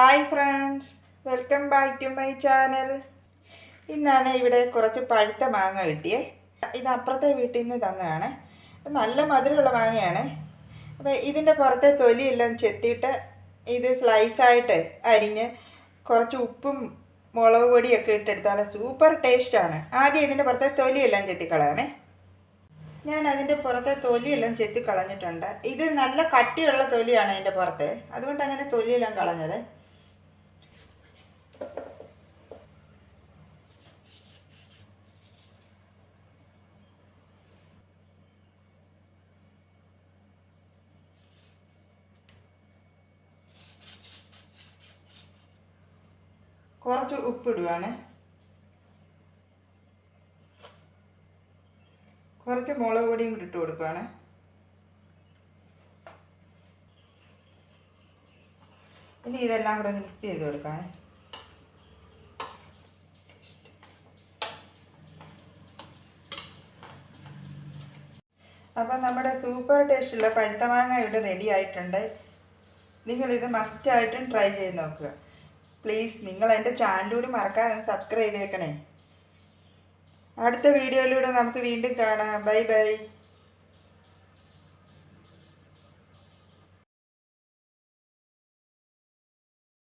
Hi friends welcome back to my channel ഇന്നാണ് ഇവിടെ കുറച്ച് പഴുത്ത മാങ്ങ കിട്ടിയേ. ഇത് അപ്പുറത്തെ വീട്ടിൽ നിന്ന് തന്നതാണ്. നല്ല മധുരമുള്ള മാങ്ങയാണ്. അപ്പോൾ ഇതിന്റെ പുറത്തെ തൊലിയെല്ലാം ചെത്തിയിട്ട് ഇത് സ്ലൈസായിട്ട് അരിഞ്ഞ് കുറച്ച് ഉപ്പും മുളക് പൊടിയൊക്കെ ഇട്ടെടുത്താൽ സൂപ്പർ ടേസ്റ്റാണ് ആദ്യം ഇതിന്റെ പുറത്തെ തൊലിയെല്ലാം ചെത്തിക്കളയാമേ. ഞാൻ അതിന്റെ പുറത്തെ തൊലിയെല്ലാം ചെത്തി കളഞ്ഞിട്ടുണ്ട് ഇത് നല്ല കട്ടിയുള്ള തൊലിയാണ് അതിന്റെ പുറത്തെ. അതുകൊണ്ട് അങ്ങനെ തൊലിയെല്ലാം കളഞ്ഞത്. കുറച്ച് ഉപ്പിടുവാണ്. കുറച്ച് മുളക് പൊടിയും കൂടി ഇട്ട് കൊടുക്കുകയാണ് ഇനി ഇതെല്ലാം കൂടെ ഒന്ന് മിക്സ് ചെയ്ത് കൊടുക്കാം അപ്പം നമ്മുടെ സൂപ്പർ ടേസ്റ്റുള്ള പഴുത്ത മാങ്ങ ഇവിടെ റെഡി ആയിട്ടുണ്ട്. നിങ്ങളിത് മസ്റ്റായിട്ടും ട്രൈ ചെയ്ത് നോക്കുക. പ്ലീസ് നിങ്ങൾ എന്റെ ചാനലൂടെ മറക്കാതെ സബ്സ്ക്രൈബ് ചെയ്തേക്കണേ. അടുത്ത വീഡിയോയിലൂടെ നമുക്ക് വീണ്ടും കാണാം. Bye bye